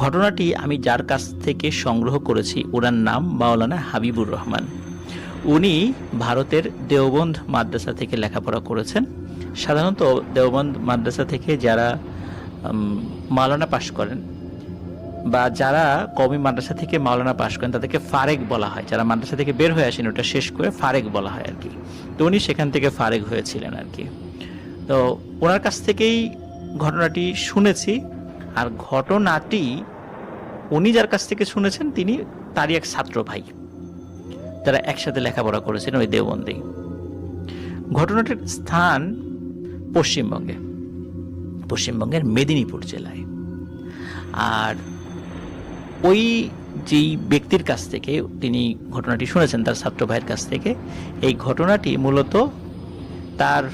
ঘটনাটি আমি যার কাছ থেকে সংগ্রহ করেছি, ওনার নাম মাওলানা হাবিবুর রহমান। উনি ভারতের দেওবন্দ মাদ্রাসা থেকে লেখাপড়া করেছেন। সাধারণত দেওবন্দ মাদ্রাসা থেকে যারা মাওলানা পাশ করেন বা যারা কমি মাদ্রাসা থেকে মাওলানা পাশ করেন, তাদেরকে ফারেক বলা হয়। যারা মাদ্রাসা থেকে বের হয়ে আসেন, ওটা শেষ করে ফারেক বলা হয় আর কি। তো উনি সেখান থেকে ফারেক হয়েছিলেন আর কি। তো ওনার কাছ থেকেই ঘটনাটি শুনেছি। আর ঘটনাটি উনি যার কাছ থেকে শুনেছেন, তিনি তারই এক ছাত্র ভাই। তারা একসাথে লেখাপড়া করেছেন ওই দেওবন্দি। ঘটনাটির স্থান পশ্চিমবঙ্গে। পশ্চিমবঙ্গের মেদিনীপুর জেলায়। আর ওই যেই ব্যক্তির কাছ থেকে তিনি ঘটনাটি শুনেছেন, তার ছাত্র ভাইয়ের কাছ থেকে, এই ঘটনাটি মূলত তার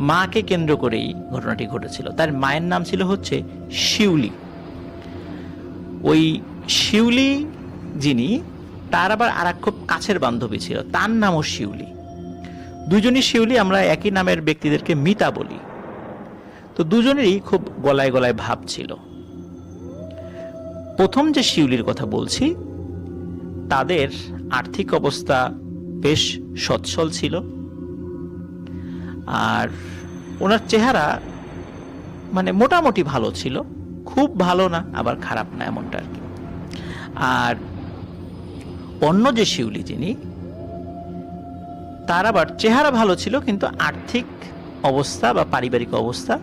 মাকে কেন্দ্র করেই ঘটনাটি ঘটেছিল। তার মায়ের নাম ছিল হচ্ছে শিউলি। ওই শিউলি যিনি, তার আবার আর খুব কাছের বান্ধবী ছিল, তার নামও শিউলি। দুজনই শিউলি আমরা একই নামের ব্যক্তিদেরকে মিতা বলি। তো দুজনেরই খুব গলায় গলায় ভাব ছিল। প্রথম যে শিউলির কথা বলছি, তাদের আর্থিক অবস্থা বেশ সচ্ছল ছিল। আর ওনার চেহারা মানে মোটামুটি ভালো ছিল। খুব ভালো না, আবার খারাপ না এমনটা আর কি। আর অন্য যে শিউলি যিনি, তার আবার চেহারা ভালো ছিল, কিন্তু আর্থিক অবস্থা বা পারিবারিক অবস্থা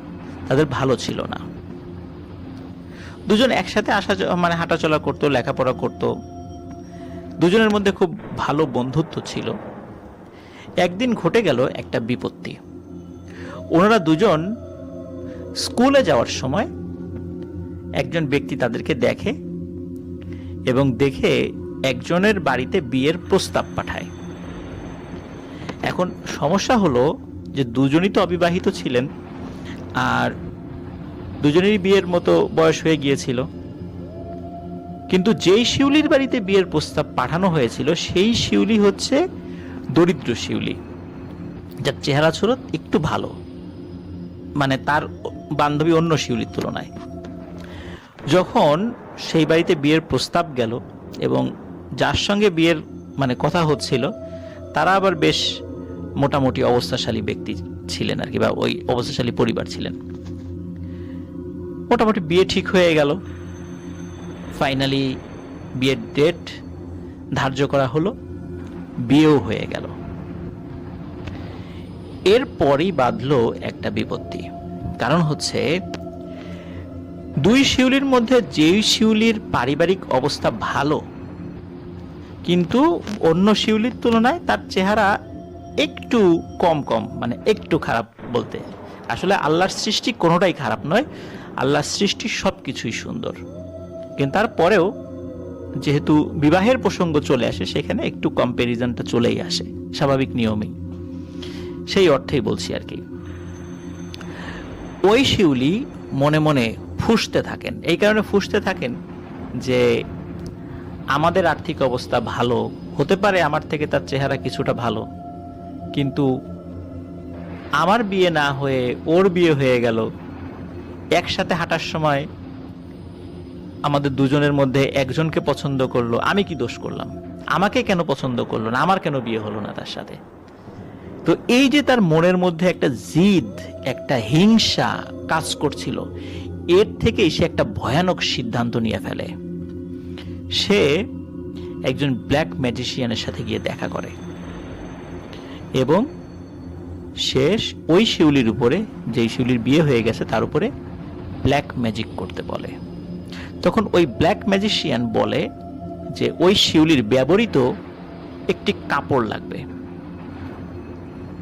তাদের ভালো ছিল না। দুজন একসাথে আসা মানে হাঁটাচলা করতো, লেখাপড়া করতো। দুজনের মধ্যে খুব ভালো বন্ধুত্ব ছিল। একদিন ঘটে গেল একটা বিপত্তি। ওনারা দুজন স্কুলে যাওয়ার সময় একজন ব্যক্তি তাদেরকে দেখে এবং দেখে একজনের বাড়িতে বিয়ের প্রস্তাব পাঠায়। এখন সমস্যা হলো যে দুজনই তো অবিবাহিত ছিলেন আর দুজনেরই বিয়ের মতো বয়স হয়ে গিয়েছিল। কিন্তু যেই শিউলির বাড়িতে বিয়ের প্রস্তাব পাঠানো হয়েছিল, সেই শিউলি হচ্ছে দরিদ্র শিউলি। যার চেহারা ছিল একটু ভালো। মানে তার বান্ধবী অন্য শিউলির তুলনায়। যখন সেই বাড়িতে বিয়ের প্রস্তাব গেল এবং যার সঙ্গে বিয়ের মানে কথা হচ্ছিল, তারা আবার বেশ মোটামুটি অবস্থাশালী ব্যক্তি ছিলেন আর কি বা ওই অবস্থাশালী পরিবার ছিলেন। মোটামুটি বিয়ে ঠিক হয়ে গেল। ফাইনালি বিয়ের ডেট ধার্য করা হলো। বিয়েও হয়ে গেল। এরপরই বাঁধলো একটা বিপত্তি। কারণ হচ্ছে, দুই শিউলির মধ্যে যেই শিউলির পারিবারিক অবস্থা ভালো, কিন্তু অন্য শিউলির তুলনায় তার চেহারা একটু কম কম মানে একটু খারাপ বলতে। আসলে আল্লাহর সৃষ্টি কোনোটাই খারাপ নয়, আল্লাহর সৃষ্টি সব কিছুই সুন্দর। কিন্তু তারপরেও যেহেতু বিবাহের প্রসঙ্গ চলে আসে, সেখানে একটু কম্প্যারিজনটা চলেই আসে, স্বাভাবিক নিয়মেই। সেই অর্থেই বলছি আর কি। ওই শিউলি মনে মনে ফুসতে থাকেন। এই কারণে ফুসতে থাকেন যে আমাদের আর্থিক অবস্থা ভালো, হতে পারে আমার থেকে তার চেহারা কিছুটা ভালো, কিন্তু আমার বিয়ে না হয়ে ওর বিয়ে হয়ে গেল, একসাথে হাঁটার সময় আমাদের দুজনের মধ্যে একজনকে পছন্দ করল, আমি কি দোষ করলাম? আমাকে কেন পছন্দ করল না? আমার কেন বিয়ে হলো না তার সাথে? তো এই যে তার মনের মধ্যে একটা জিদ, একটা হিংসা কাজ করছিল, এর থেকেই সে একটা ভয়ানক সিদ্ধান্ত নিয়ে ফেলে। সে একজন ব্ল্যাক ম্যাজিশিয়ানের সাথে গিয়ে দেখা করে এবং শেষ ওই শিউলির উপরে, যেই শিউলির বিয়ে হয়ে গেছে, তার উপরে ব্ল্যাক ম্যাজিক করতে বলে। তখন ওই ব্ল্যাক ম্যাজিশিয়ান বলে যে, ওই শিউলির ব্যবহৃত একটি কাপড় লাগবে।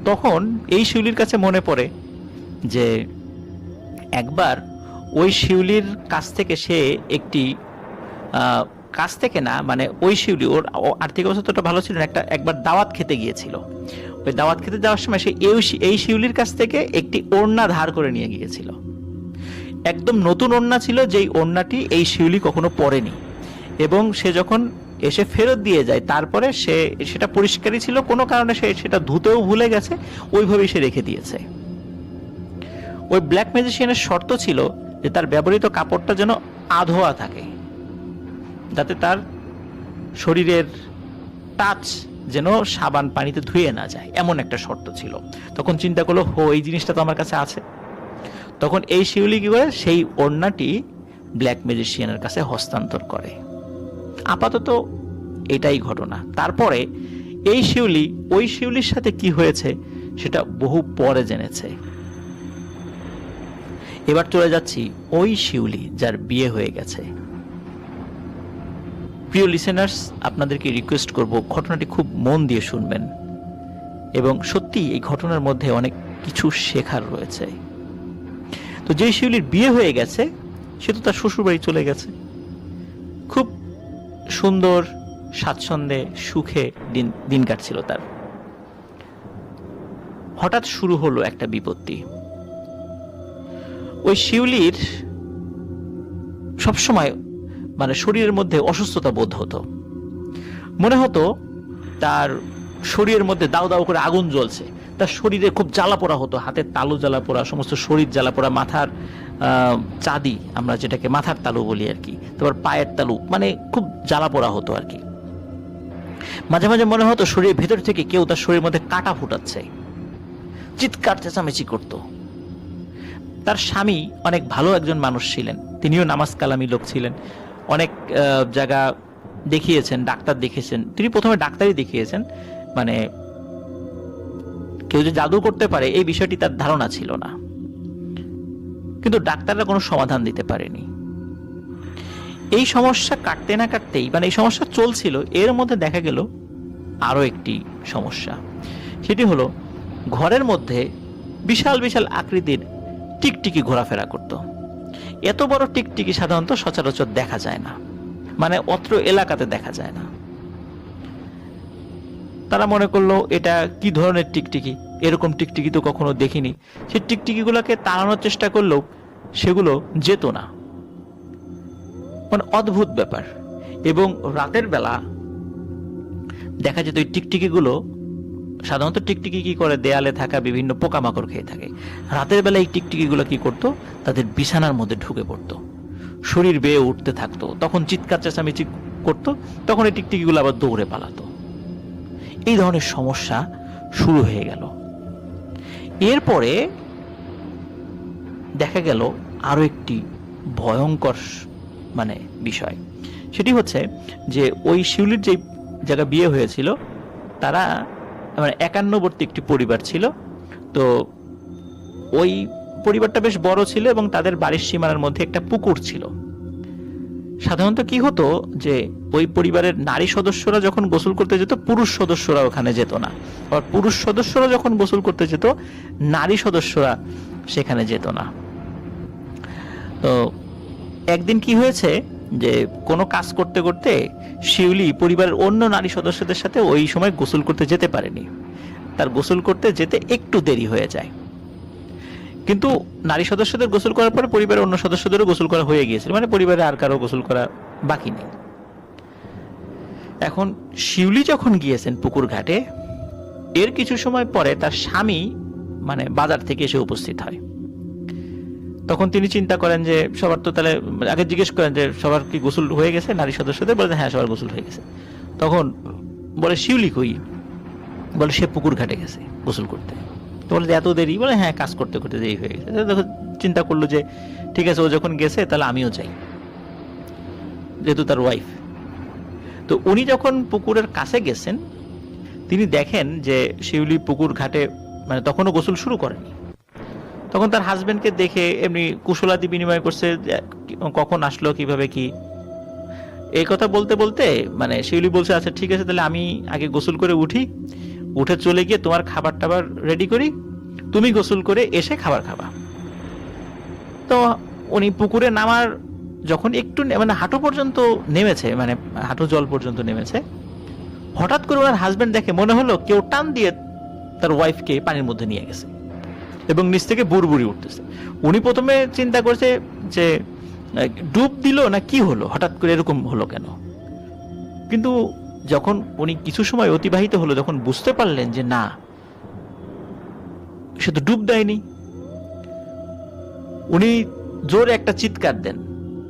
তখন এই শিউলির কাছে মনে পড়ে যে একবার ওই শিউলির কাছ থেকে সে একটি কাছ থেকে না মানে ওই শিউলি, ওর আর্থিক অবস্থা ততটা ভালো ছিল না, একটা, একবার দাওয়াত খেতে গিয়েছিল। ওই দাওয়াত খেতে যাওয়ার সময় সে এই শিউলির কাছ থেকে একটি ওড়না ধার করে নিয়ে গিয়েছিল। একদম নতুন ওড়না ছিল, যেই ওড়নাটি এই শিউলি কখনো পরেনি। এবং সে যখন এসে ফেরত দিয়ে যায়। তারপরে সে, সেটা পরিষ্কারই ছিল, কোনো কারণে সে সেটা ধুতেও ভুলে গেছে, ওইভাবেই সে রেখে দিয়েছে। ওই ব্ল্যাক ম্যাজিশিয়ানের শর্ত ছিল যে তার ব্যবহৃত কাপড়টা যেন আধোয়া থাকে, যাতে তার শরীরের টাচ যেন সাবান পানিতে ধুয়ে না যায়, এমন একটা শর্ত ছিল। তখন চিন্তা করল, হো, এই জিনিসটা তো আমার কাছে আছে। তখন এই শিউলি কি করে, সেই ওড়নাটি ব্ল্যাক ম্যাজিশিয়ানের কাছে হস্তান্তর করে। আপাতত এটাই ঘটনা। তারপরে এই শিউলি, ওই শিউলির সাথে কি হয়েছে সেটা বহু পরে জেনেছে। এবার চলে যাচ্ছি ওই শিউলি যার বিয়ে হয়ে গেছে। প্রিয় লিসেনার্স আপনাদেরকে রিকোয়েস্ট করব ঘটনাটি খুব মন দিয়ে শুনবেন। এবং সত্যি এই ঘটনার মধ্যে অনেক কিছু শেখার রয়েছে। তো যে শিউলির বিয়ে হয়ে গেছে, সে তো তার শ্বশুরবাড়ি চলে গেছে। খুব সুন্দর স্বাচ্ছন্দ্যে, সুখে দিন দিন কাটছিল তার। হঠাৎ শুরু হলো একটা বিপত্তি। ওই শিউলির সবসময় মানে শরীরের মধ্যে অসুস্থতা বোধ হতো। মনে হতো তার শরীরের মধ্যে দাউ দাউ করে আগুন জ্বলছে। তার শরীরে খুব জ্বালা পোড়া হতো হাতের তালু জ্বালা পোড়া সমস্ত শরীর জ্বালা পোড়া মাথার চাঁদি আমরা যেটাকে মাথার তালু বলি আর কি তারপর পায়ের তালু মানে খুব জ্বালা পোড়া হতো আর কি। মাঝে মাঝে মনে হতো শরীরের ভেতর থেকে কেউ তার শরীরের মধ্যে কাটা ফুটাচ্ছে। চিৎকার চেঁচামেচি করতো। তার স্বামী অনেক ভালো একজন মানুষ ছিলেন, তিনিও নামাজ কালামি লোক ছিলেন। অনেক জায়গা দেখিয়েছেন, ডাক্তার দেখিয়েছেন। তিনি প্রথমে ডাক্তারই দেখিয়েছেন মানে কেউ যে জাদু করতে পারে, এই বিষয়টি তার ধারণা ছিল না। কিন্তু ডাক্তাররা কোনো সমাধান দিতে পারেনি। এই সমস্যা কাটতে না কাটতেই মানে এই সমস্যা চলছিল, এর মধ্যে দেখা গেল আরও একটি সমস্যা। সেটি হলো, ঘরের মধ্যে বিশাল বিশাল আকৃতির টিকটিকি ঘোরাফেরা করত। এত বড় টিকটিকি সাধারণত সচরাচর দেখা যায় না মানে অত্র এলাকাতে দেখা যায় না। তারা মনে করল, এটা কি ধরনের টিকটিকি? এরকম টিকটিকি তো কখনো দেখিনি। সেই টিকটিকিগুলোকে তাড়ানোর চেষ্টা করলেও সেগুলো যেত না। মানে অদ্ভুত ব্যাপার। এবং রাতের বেলা দেখা যেত ওই টিকটিকিগুলো, সাধারণত টিকটিকি কি করে দেয়ালে থাকা বিভিন্ন পোকামাকড় খেয়ে থাকে। রাতের বেলা এই টিকটিকিগুলো কি করত? তাদের বিছানার মধ্যে ঢুকে পড়তো। শরীর বেয়ে উঠতে থাকতো। তখন চিৎকার চেঁচামেচি করতো। তখন এই টিকটিকিগুলো আবার দৌড়ে পালাতো। এই ধরনের সমস্যা শুরু হয়ে গেল। এরপরে দেখা গেল আরও একটি ভয়ঙ্কর মানে বিষয়। সেটি হচ্ছে যে ওই শিউলির যে জায়গা বিয়ে হয়েছিল, তারা মানে একান্নবর্তী একটি পরিবার ছিল। তো ওই পরিবারটা বেশ বড় ছিল এবং তাদের বাড়ির সীমানার মধ্যে একটা পুকুর ছিল। সাধারণত কি হতো যে ওই পরিবারের নারী সদস্যরা যখন গোসল করতে যেত, পুরুষ সদস্যরা ওখানে যেত না। আর পুরুষ সদস্যরা যখন গোসল করতে যেত, নারী সদস্যরা সেখানে যেত না। তো একদিন কি হয়েছে যে কোনো কাজ করতে করতে শিউলি পরিবারের অন্য নারী সদস্যদের সাথে ওই সময় গোসল করতে যেতে পারেনি। তার গোসল করতে যেতে একটু দেরি হয়ে যায়। কিন্তু নারী সদস্যদের গোসল করার পরে পরিবারের অন্য সদস্যদেরও গোসল করা হয়ে গিয়েছিল। মানে পরিবারে আর কারও গোসল করা বাকি নেই। এখন শিউলি যখন গিয়েছেন পুকুর ঘাটে, এর কিছু সময় পরে তার স্বামী মানে বাজার থেকে এসে উপস্থিত হয়। তখন তিনি চিন্তা করেন যে সবার তো তাহলে আগে জিজ্ঞেস করেন যে সবার কি গোসল হয়ে গেছে, নারী সদস্যদের? বলে হ্যাঁ সবার গোসল হয়ে গেছে। তখন বলে, শিউলি কই? বলে, সে পুকুর ঘাটে গেছে গোসল করতে। তো বলে এত দেরি? বলে হ্যাঁ কাজ করতে করতে দেরি হয়ে গেছে। দেখো চিন্তা করল যে, ঠিক আছে, ও যখন গেছে, তাহলে আমিও যাই। যেহেতু তার ওয়াইফ তো উনি যখন পুকুরের কাছে গেছেন, তিনি দেখেন যে শিউলি পুকুর ঘাটে মানে তখনও গোসল শুরু করেনি। তখন তার হাজবেন্ডকে দেখে এমনি কুশলাদি বিনিময় করছে কখন আসলো, কীভাবে কি? এই কথা বলতে বলতে মানে শিউলি বলছে আচ্ছা ঠিক আছে, তাহলে আমি আগে গোসল করে উঠি। উঠে চলে গিয়ে তোমার খাবার টাবার রেডি করি। তুমি গোসল করে এসে খাবার খাবা। তো উনি পুকুরে নামার যখন একটু মানে হাঁটু পর্যন্ত নেমেছে মানে হাঁটু জল পর্যন্ত নেমেছে, হঠাৎ করে ওনার হাজবেন্ড দেখে, মনে হলো কেউ টান দিয়ে তার ওয়াইফকে পানির মধ্যে নিয়ে গেছে। এবং নিচ থেকে বুড়বুড়ি উঠতেছে। উনি প্রথমে চিন্তা করছে যে ডুব দিল না কি হলো? হঠাৎ করে এরকম হলো কেন? কিন্তু যখন উনি কিছু সময় অতিবাহিত হলো, যখন বুঝতে পারলেন যে না, সে তো ডুব দেয়নি। উনি জোরে একটা চিৎকার দেন।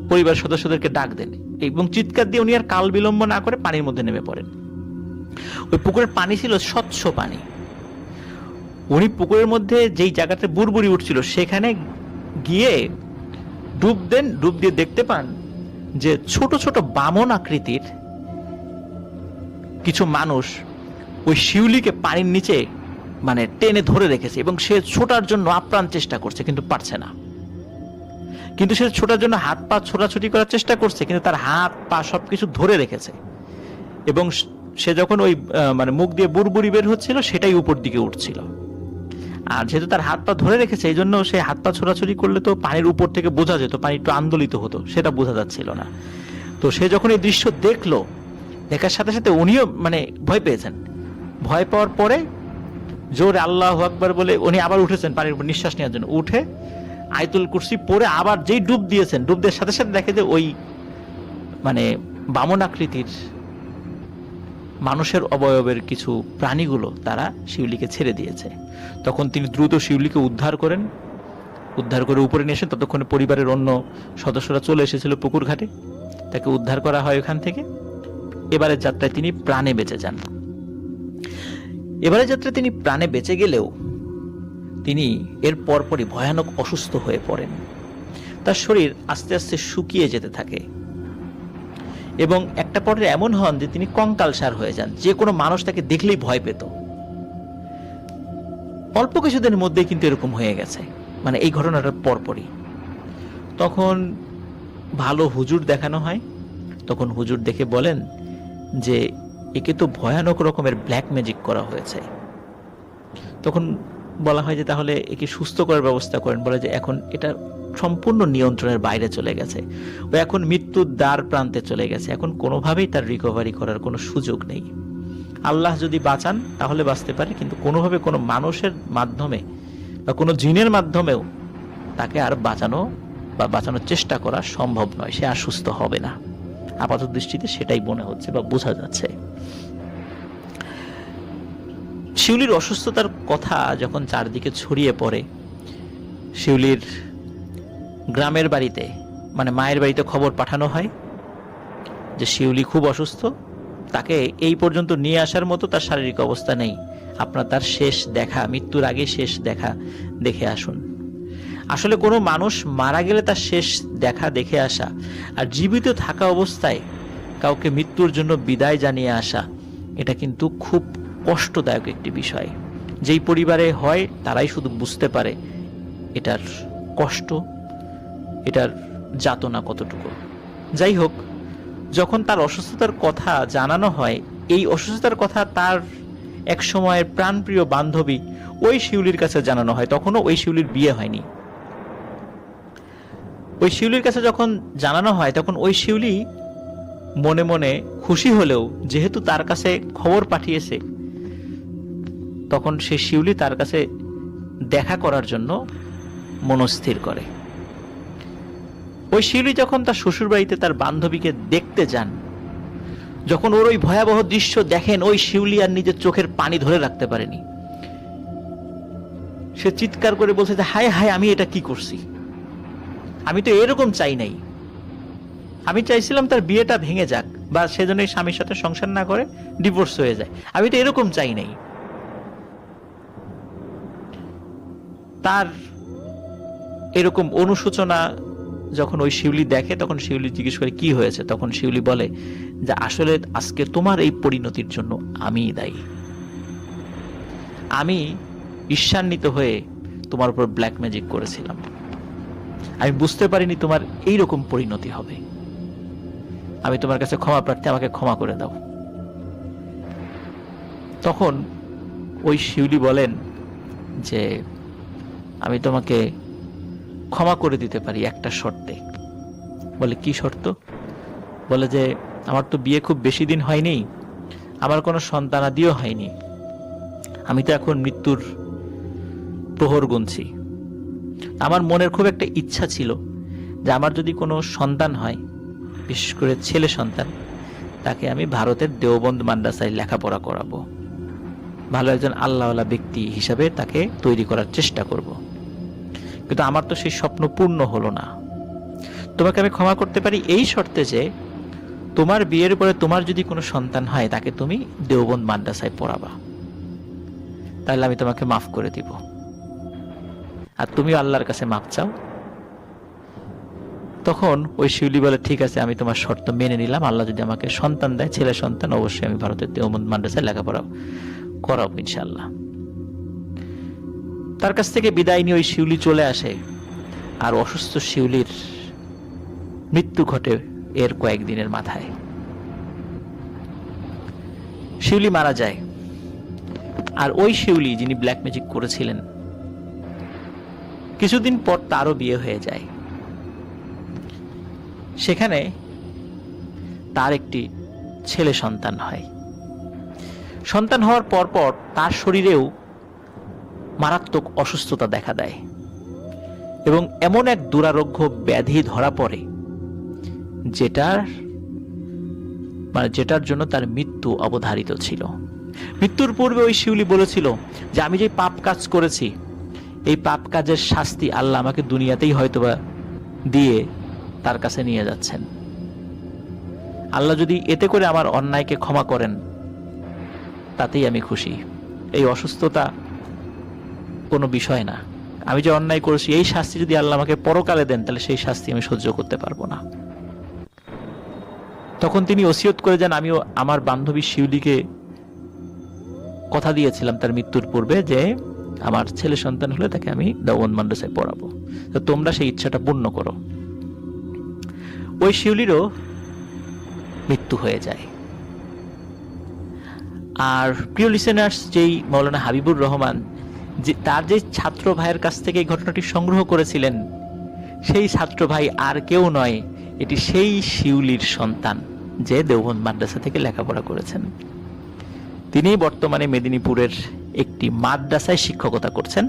পরিবার সদস্যদেরকে ডাক দেন। এবং চিৎকার দিয়ে উনি আর কাল বিলম্ব না করে পানির মধ্যে নেমে পড়েন। ওই পুকুরের পানি ছিল স্বচ্ছ পানি। উনি পুকুরের মধ্যে যেই জায়গাতে বুড়বুড়ি উঠছিল, সেখানে গিয়ে ডুব দেন, ডুব দিয়ে দেখতে পান যে ছোট ছোট বামন আকৃতির কিছু মানুষ ওই শিউলিকে পানির নিচে মানে টেনে ধরে রেখেছে এবং সে ছোটার জন্য আপ্রাণ চেষ্টা করছে, কিন্তু পারছে না। কিন্তু সে ছোটার জন্য হাত পা ছোটাছুটি করার চেষ্টা করছে, কিন্তু তার হাত পা সব কিছু ধরে রেখেছে। এবং সে যখন ওই মানে মুখ দিয়ে বুড়বুড়ি বের হচ্ছিল, সেটাই উপর দিকে উঠছিল। আর যেহেতু তার হাত পা ধরে রেখেছে, এই জন্য সে হাত পা ছোড়াছুড়ি করলে তো পানির উপর থেকে বোঝা যেত, পানি একটু আন্দোলিত হতো, সেটা বোঝা যাচ্ছিল না। তো সে যখন এই দৃশ্য দেখল, দেখার সাথে সাথে উনিও মানে ভয় পেয়েছেন। ভয় পাওয়ার পরে জোরে আল্লাহ আকবার বলে উনি আবার উঠেছেন পানির উপর নিঃশ্বাস নেওয়ার জন্য। উঠে আয়তুল কুরসি পরে আবার যেই ডুব দিয়েছেন, ডুব দেওয়ার সাথে সাথে দেখে যে ওই মানে বামন আকৃতির মানুষের অবয়বের কিছু প্রাণীগুলো তারা শিউলিকে ছেড়ে দিয়েছে। তখন তিনি দ্রুত শিউলিকে উদ্ধার করেন। উদ্ধার করে উপরে নিয়ে এসে ততক্ষণে পরিবারের অন্য সদস্যরা চলে এসেছিল পুকুর ঘাটে। তাকে উদ্ধার করা হয় ওখান থেকে। এবারের যাত্রায় তিনি প্রাণে বেঁচে যান। এবারের যাত্রায় তিনি প্রাণে বেঁচে গেলেও তিনি এর পরপরই ভয়ানক অসুস্থ হয়ে পড়েন। তার শরীর আস্তে আস্তে শুকিয়ে যেতে থাকে। এবং একটা পর্যায়ে এমন হন যে তিনি কঙ্কালসার হয়ে যান। যে কোনো মানুষ তাকে দেখলেই ভয় পেত। অল্প কিছুদিনের মধ্যেই কিন্তু এরকম হয়ে গেছে। মানে এই ঘটনাটার পরপরই। তখন ভালো হুজুর দেখানো হয়। তখন হুজুর দেখে বলেন যে, একে তো ভয়ানক রকমের ব্ল্যাক ম্যাজিক করা হয়েছে। তখন বলা হয় যে, তাহলে একে সুস্থ করার ব্যবস্থা করেন। বলে যে এখন এটা সম্পূর্ণ নিয়ন্ত্রণের বাইরে চলে গেছে। ও এখন মৃত্যুর দ্বার প্রান্তে চলে গেছে। এখন কোনোভাবেই তার রিকভারি করার কোনো সুযোগ নেই। আল্লাহ যদি বাঁচান, তাহলে বাঁচতে পারে, কিন্তু কোনোভাবে কোনো মানুষের মাধ্যমে বা কোনো জিনের মাধ্যমেও তাকে আর বাঁচানো বা বাঁচানোর চেষ্টা করা সম্ভব নয়। সে আর সুস্থ হবে না। আপাত দৃষ্টিতে সেটাই মনে হচ্ছে বা বোঝা যাচ্ছে। শিউলির অসুস্থতার কথা যখন চারদিকে ছড়িয়ে পড়ে, শিউলির গ্রামের বাড়িতে মানে মায়ের বাড়িতে খবর পাঠানো হয় যে শিউলি খুব অসুস্থ। তাকে এই পর্যন্ত নিয়ে আসার মতো তার শারীরিক অবস্থা নেই। আপনার তার শেষ দেখা, মৃত্যুর আগে শেষ দেখা দেখে আসুন। আসলে কোনো মানুষ মারা গেলে তার শেষ দেখা দেখে আসা আর জীবিত থাকা অবস্থায় কাউকে মৃত্যুর জন্য বিদায় জানিয়ে আসা, এটা কিন্তু খুব কষ্টদায়ক একটি বিষয়। যেই পরিবারে হয়, তারাই শুধু বুঝতে পারে এটার কষ্ট এটার যাতনা কতটুকু? যাই হোক যখন তার অসুস্থতার কথা জানানো হয়, এই অসুস্থতার কথা তার এক সময়ের প্রাণপ্রিয় বান্ধবী ওই শিউলির কাছে জানানো হয়। তখনও ওই শিউলির বিয়ে হয়নি। ওই শিউলির কাছে যখন জানানো হয়, তখন ওই শিউলি মনে মনে খুশি হলেও, যেহেতু তার কাছে খবর পাঠিয়েছে, তখন সে শিউলি তার কাছে দেখা করার জন্য মনস্থির করে। ওই শিউলি যখন তার শ্বশুরবাড়িতে তার বান্ধবীকে দেখতে যান, যখন ওর ওই ভয়াবহ দৃশ্য দেখেন, ওই শিউলি আর নিজের চোখের পানি ধরে রাখতে পারেনি। সে চিৎকার করে বলছে যে, হায় হায়, আমি এটা কি করছি? আমি তো এরকম চাই নাই। আমি চাইছিলাম তার বিয়েটা ভেঙে যাক বা সেজন্য স্বামীর সাথে সংসার না করে ডিভোর্স হয়ে যায়। আমি তো এরকম চাই নাই। তার এরকম অনুশোচনা যখন ওই শিউলি দেখে, তখন শিউলি জিজ্ঞেস করে, কি হয়েছে? তখন শিউলি বলে যে, আসলে আজকে তোমার এই পরিণতির জন্য আমিই দায়ী। আমি ঈর্ষান্বিত হয়ে তোমার উপর ব্ল্যাক ম্যাজিক করেছিলাম। আমি বুঝতে পারিনি তোমার এই রকম পরিণতি হবে। আমি তোমার কাছে ক্ষমা প্রার্থী, আমাকে ক্ষমা করে দাও। তখন ওই শিউলি বলেন যে, আমি তোমাকে ক্ষমা করে দিতে পারি একটা শর্তে। বলে, কি শর্ত? বলে যে, আমার তো বিয়ে খুব বেশি দিন হয়নি, আমার কোনো সন্তানাদিও হয়নি। আমি তো এখন মৃত্যুর প্রহর গুনছি। আমার মনের খুব একটা ইচ্ছা ছিল যে আমার যদি কোনো সন্তান হয়, বিশেষ করে ছেলে সন্তান, তাকে আমি ভারতের দেওবন্দ মাদ্রাসায় লেখাপড়া করাবো। ভালো একজন আল্লাহওয়ালা ব্যক্তি হিসাবে তাকে তৈরি করার চেষ্টা করব। কিন্তু আমার তো সেই স্বপ্ন পূর্ণ হলো না। তোমাকে আমি ক্ষমা করতে পারি এই শর্তে যে, তোমার বিয়ের পরে তোমার যদি কোনো সন্তান হয়, তাকে তুমি দেওবন্দ মাদ্রাসায় পড়াবা। তাহলে আমি তোমাকে মাফ করে দিব। আর তুমি আল্লাহর কাছে মাপ চাও। তখন ওই শিউলি বলে, ঠিক আছে, আমি তোমার শর্ত মেনে নিলাম। আল্লাহ যদি আমাকে সন্তান দেয়, ছেলে সন্তান, অবশ্যই আমি ভারতের দেওবন্দ মাদ্রাসায় লেখাপড়া করাবো ইনশাল্লাহ তার কাছ থেকে বিদায় নিয়ে ওই শিউলি চলে আসে। আর অসুস্থ শিউলির মৃত্যু ঘটে এর কয়েকদিনের মাথায়। শিউলি মারা যায়। আর ওই শিউলি যিনি ব্ল্যাক ম্যাজিক করেছিলেন, কিছুদিন পর তারও বিয়ে হয়ে যায়। সেখানে তার একটি ছেলে সন্তান হয়। সন্তান হওয়ার পরপর তার শরীরেও মারাত্মক অসুস্থতা দেখা দেয়। এবং এমন এক দুরারোগ্য ব্যাধি ধরা পড়ে, যেটার মানে যেটার জন্য তার মৃত্যু অবধারিত ছিল। মৃত্যুর পূর্বে ওই শিউলি বলেছিল যে, আমি যে পাপ কাজ করেছি, এই পাপ কাজের শাস্তি আল্লাহ আমাকে দুনিয়াতেই হয়তোবা দিয়ে তার কাছে নিয়ে যাচ্ছেন। আল্লাহ যদি এতে করে আমার অন্যায়কে ক্ষমা করেন, তাতেই আমি খুশি। এই অসুস্থতা কোনো বিষয় না। আমি যে অন্যায় করেছি, এই শাস্তি যদি আল্লাহ আমাকে পরকালে দেন, তাহলে সেই শাস্তি আমি সহ্য করতে পারব না। তখন তিনি ওসিয়ত করে যান, আমিও আমার বান্ধবী শিউলিকে কথা দিয়েছিলাম তার মৃত্যুর পূর্বে যে, আমার ছেলে সন্তান হলে তাকে আমি দেওবন্দ মাদ্রাসায় পড়াবো। তো তোমরা সেই ইচ্ছাটা পূর্ণ করো। ওই শিউলিরও মৃত্যু হয়ে যায়। আর প্রিয় লিসেনার্স যেই মৌলানা হাবিবুর রহমান যে তার যে ছাত্র ভাইয়ের কাছ থেকে এই ঘটনাটি সংগ্রহ করেছিলেন, সেই ছাত্র ভাই আর কেউ নয়, এটি সেই শিউলির সন্তান যে দেওবন্দ মাদ্রাসা থেকে লেখাপড়া করেছেন। তিনি বর্তমানে মেদিনীপুরের একটি মাদ্রাসায় শিক্ষকতা করছেন।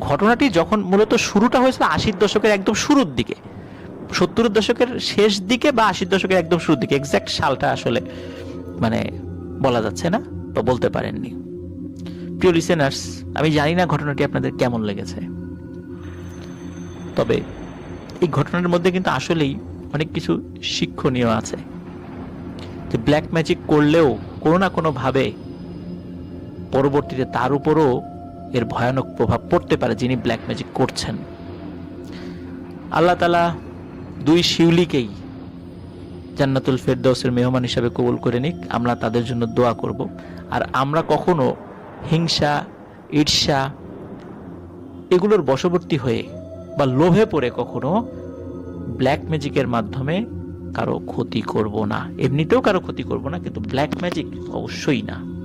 ঘটনাটি যখন মূলত শুরুটা হয়েছিল আশির দশকের একদম শুরুর দিকে, সত্তরের দশকের শেষ দিকে বা আশির দশকের একদম শুরুর দিকে এক্সাক্ট সালটা আসলে মানে বলা যাচ্ছে না বা বলতে পারেননি। প্রিয় লিসেনার্স আমি জানি না ঘটনাটি আপনাদের কেমন লেগেছে। তবে এই ঘটনার মধ্যে কিন্তু আসলেই অনেক কিছু শিক্ষণীয় আছে। যে ব্ল্যাক ম্যাজিক করলেও কোনো না কোনোভাবে পরবর্তীতে তার উপরও এর ভয়ানক প্রভাব পড়তে পারে যিনি ব্ল্যাক ম্যাজিক করছেন। আল্লাহ তালা দুই শিউলিকেই জান্নাতুল ফেরদৌসের মেহমান হিসাবে কবুল করে নিক, আমরা তাদের জন্য দোয়া করব। আর আমরা কখনো হিংসা, ঈর্ষা, এগুলোর বশবর্তী হয়ে বা লোভে পড়ে কখনো ব্ল্যাক ম্যাজিকের মাধ্যমে কারও ক্ষতি করব না। এমনিতেও কারও ক্ষতি করব না, কিন্তু ব্ল্যাক ম্যাজিক অবশ্যই না।